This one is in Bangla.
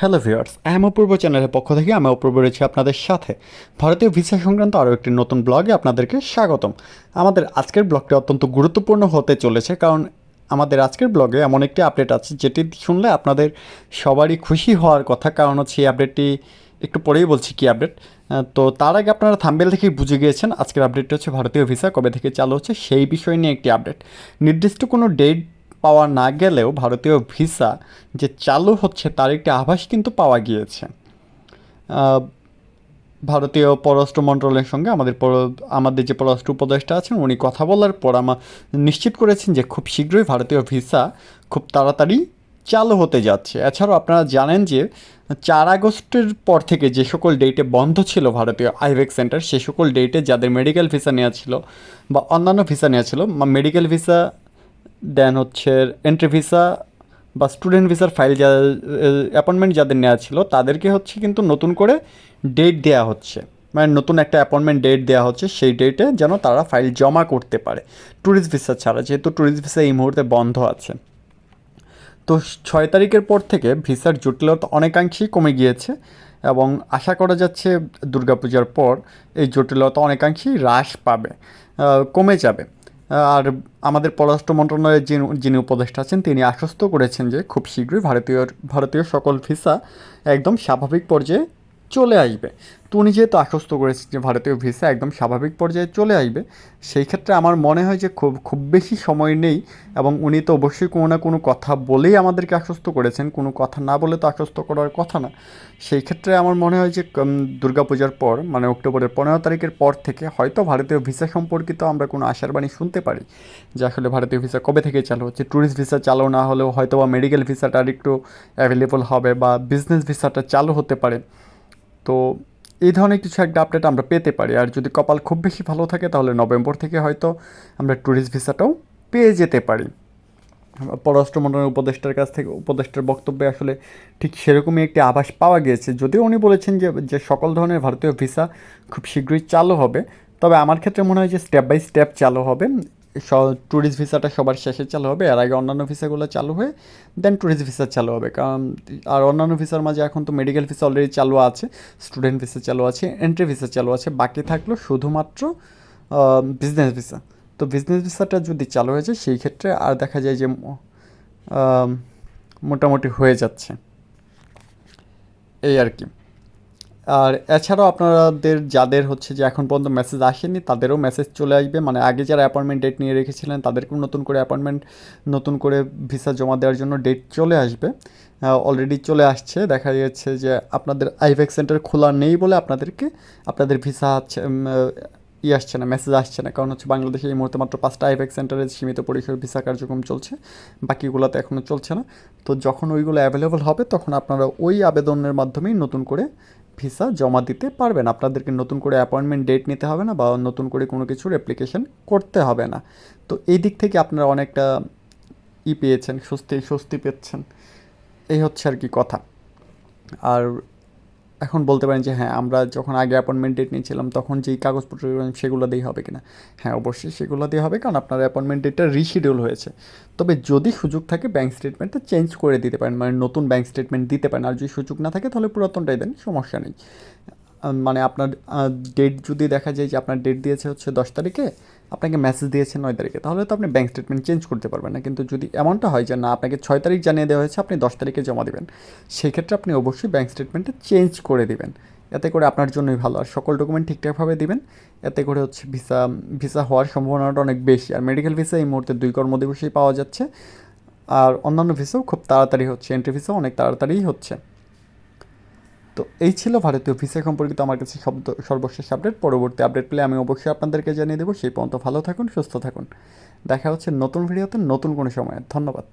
হ্যালো ভিউয়ার্স এম অপূর্ব চ্যানেলের পক্ষ থেকে আমি অপূর্ব রয়েছি আপনাদের সাথে। ভারতীয় ভিসা সংক্রান্ত আরও একটি নতুন ব্লগে আপনাদেরকে স্বাগতম। আমাদের আজকের ব্লগটি অত্যন্ত গুরুত্বপূর্ণ হতে চলেছে কারণ আমাদের আজকের ব্লগে এমন একটি আপডেট আছে যেটি শুনলে আপনাদের সবারই খুশি হওয়ার কথা। কারণ হচ্ছে এই আপডেটটি একটু পরেই বলছি কি আপডেট। তো তার আগে আপনারা থাম্বেল থেকেই বুঝে গিয়েছেন আজকের আপডেটটি হচ্ছে ভারতীয় ভিসা কবে থেকে চালু হচ্ছে সেই বিষয় নিয়ে একটি আপডেট। নির্দিষ্ট কোনো ডেট পাওয়া না গেলেও ভারতীয় ভিসা যে চালু হচ্ছে তার একটি আভাস কিন্তু পাওয়া গিয়েছে। ভারতীয় পররাষ্ট্র মন্ত্রণালয়ের সঙ্গে আমাদের পর- আমাদের যে পররাষ্ট্র উপদেষ্টা আছেন, উনি কথা বলার পর আমার নিশ্চিত করেছেন যে খুব শীঘ্রই ভারতীয় ভিসা খুব তাড়াতাড়ি চালু হতে যাচ্ছে। এছাড়াও আপনারা জানেন যে চার আগস্টের পর থেকে যে সকল ডেটে বন্ধ ছিল ভারতীয় আইভেক সেন্টার, সে সকল ডেটে যাদের মেডিকেল ভিসা নেওয়া ছিল বা অন্যান্য ভিসা নেওয়া ছিল মেডিকেল ভিসা দেন হচ্ছে এন্ট্রি ভিসা বা স্টুডেন্ট ভিসার ফাইল যা অ্যাপয়েন্টমেন্ট যাদের নেওয়া ছিল, তাদেরকে হচ্ছে কিন্তু নতুন করে ডেট দেওয়া হচ্ছে। মানে নতুন একটা অ্যাপয়েন্টমেন্ট ডেট দেওয়া হচ্ছে, সেই ডেটে যেন তারা ফাইল জমা করতে পারে ট্যুরিস্ট ভিসা ছাড়া, যেহেতু ট্যুরিস্ট ভিসা এই মুহূর্তে বন্ধ আছে। তো ছয় তারিখের পর থেকে ভিসার জটিলতা অনেকাংশেই কমে গিয়েছে এবং আশা করা যাচ্ছে দুর্গাপূজার পর এই জটিলতা অনেকাংশেই হ্রাস পাবে কমে যাবে। আর আমাদের পররাষ্ট্র মন্ত্রণালয়ের যিনি যিনি উপদেষ্টা আছেন, তিনি আশ্বস্ত করেছেন যে খুব শীঘ্রই ভারতীয় ভারতীয় সকল ভিসা একদম স্বাভাবিক পর্যায়ে চলে আসবে। তো যেহেতু আশ্বস্ত করেছেন যে ভারতীয় ভিসা একদম স্বাভাবিক পর্যায়ে চলে আসবে, সেই ক্ষেত্রে আমার মনে হয় যে খুব খুব বেশি সময় নেই এবং উনি তো অবশ্যই কোনো না কোনো কথা বলেই আমাদেরকে আশ্বস্ত করেছেন, কোনো কথা না বলে তো আশ্বস্ত করার কথা না। সেই ক্ষেত্রে আমার মনে হয় যে দুর্গাপূজার পর মানে অক্টোবরের পনেরো তারিখের পর থেকে হয়তো ভারতীয় ভিসা সম্পর্কিত আমরা কোনো আশার বাণী শুনতে পারি যে আসলে ভারতীয় ভিসা কবে থেকে চালু হচ্ছে। ট্যুরিস্ট ভিসা চালু না হলেও হয়তো বা মেডিকেল ভিসাটা আর একটু অ্যাভেলেবল হবে বা বিজনেস ভিসাটা চালু হতে পারে। তো এই ধরনের কিছু একটা আপডেট আমরা পেতে পারি। আর যদি কপাল খুব বেশি ভালো থাকে, তাহলে নভেম্বর থেকে হয়তো আমরা ট্যুরিস্ট ভিসাটাও পেয়ে যেতে পারি। পররাষ্ট্র মন্ত্রণালয়ের উপদেষ্টার কাছ থেকে, উপদেষ্টার বক্তব্যে আসলে ঠিক সেরকমই একটি আভাস পাওয়া গিয়েছে। যদিও উনি বলেছেন যে যে সকল ধরনের ভারতীয় ভিসা খুব শীঘ্রই চালু হবে, তবে আমার ক্ষেত্রে মনে হয় যে স্টেপ বাই স্টেপ চালু হবে। ট্যুরিস্ট ভিসাটা সবার শেষে চালু হবে, এর আগে অন্যান্য ভিসাগুলো চালু হয়ে দেন ট্যুরিস্ট ভিসা চালু হবে। কারণ, আর অন্যান্য ভিসার মাঝে এখন তো মেডিকেল ভিসা অলরেডি চালু আছে স্টুডেন্ট ভিসা চালু আছে এন্ট্রি ভিসা চালু আছে, বাকি থাকল শুধুমাত্র বিজনেস ভিসা তো বিজনেস ভিসাটা যদি চালু হয়ে যায়, সেই ক্ষেত্রে আর দেখা যায় যে মোটামুটি হয়ে যাচ্ছে। এই আর কি। আর এছাড়াও আপনাদের, যাদের হচ্ছে যে এখন পর্যন্ত মেসেজ আসেনি, তাদেরও মেসেজ চলে আসবে। মানে আগে যারা অ্যাপয়েন্টমেন্ট ডেট নিয়ে রেখেছিলেন, তাদেরকেও নতুন করে অ্যাপয়েন্টমেন্ট নতুন করে ভিসা জমা দেওয়ার জন্য ডেট চলে আসবে। অলরেডি চলে আসছে। দেখা যাচ্ছে যে আপনাদের আইভেক সেন্টার খোলা নেই বলে আপনাদেরকে, আপনাদের ভিসা ই আসছে না মেসেজ আসছে না। কারণ হচ্ছে বাংলাদেশে এই মুহূর্তে মাত্র পাঁচটা আইভেক সেন্টারে সীমিত পরিসর ভিসা কার্যক্রম চলছে। বাকিগুলোতে এখনও চলছে না। তো যখন ওইগুলো অ্যাভেলেবল হবে, তখন আপনারা ওই আবেদনের মাধ্যমেই নতুন করে ভিসা জমা দিতে পারবেন আপনাদেরকে নতুন করে অ্যাপয়েন্টমেন্ট ডেট নিতে হবে না বা নতুন করে কোনো কিছুর অ্যাপ্লিকেশন করতে হবে না। তো এই দিক থেকে আপনারা অনেকটা ই পেয়েছেন, স্বস্তি স্বস্তি পেয়েছেন। এই হচ্ছে আর কি কথা। আর এখন বলতে পারেন যে হ্যাঁ আমরা যখন আগে অ্যাপয়েন্টমেন্ট ডেট নিয়েছিলাম, তখন যেই কাগজপত্র সেগুলো দিয়ে হবে কিনা? হ্যাঁ অবশ্যই সেগুলো দিয়ে হবে, কারণ আপনার অ্যাপয়েন্টমেন্ট ডেটটা রিশিডিউল হয়েছে। তবে যদি সুযোগ থাকে ব্যাঙ্ক স্টেটমেন্টটা চেঞ্জ করে দিতে পারেন মানে নতুন ব্যাঙ্ক স্টেটমেন্ট দিতে পারেন। আর যদি সুযোগ না থাকে, তাহলে পুরাতনটাই দেন, সমস্যা নেই। মানে আপনার ডেট যদি দেখা যায় যে আপনার ডেট দিয়েছে হচ্ছে দশ তারিখে আপনাকে মেসেজ দিয়েছে নয় তারিখে, তাহলে তো আপনি ব্যাঙ্ক স্টেটমেন্ট চেঞ্জ করতে পারবেন না। কিন্তু যদি এমনটা হয় যে না, আপনাকে ছয় তারিখ জানিয়ে দেওয়া হয়েছে, আপনি দশ তারিখে জমা দেবেন, সেক্ষেত্রে আপনি অবশ্যই ব্যাঙ্ক স্টেটমেন্টটা চেঞ্জ করে দেবেন। এতে করে আপনার জন্যই ভালো। আর সকল ডকুমেন্ট ঠিকঠাকভাবে দিবেন, এতে করে হচ্ছে ভিসা ভিসা হওয়ার সম্ভাবনাটা অনেক বেশি। আর মেডিকেল ভিসা এই মুহূর্তে দুই কর্মদিবসেই পাওয়া যাচ্ছে। আর অন্যান্য ভিসাও খুব তাড়াতাড়ি হচ্ছে এন্ট্রি ভিসাও অনেক তাড়াতাড়িই হচ্ছে। তো এই ছিল ভারতীয় ভিসা সম্পর্কিত আমার কাছে শব্দ, সর্বশেষ আপডেট পরবর্তী আপডেট পেলে আমি অবশ্যই আপনাদেরকে জানিয়ে দেবো। সেই পর্যন্ত ভালো থাকুন, সুস্থ থাকুন। দেখা হচ্ছে নতুন ভিডিওতে নতুন কোনো সময়। ধন্যবাদ।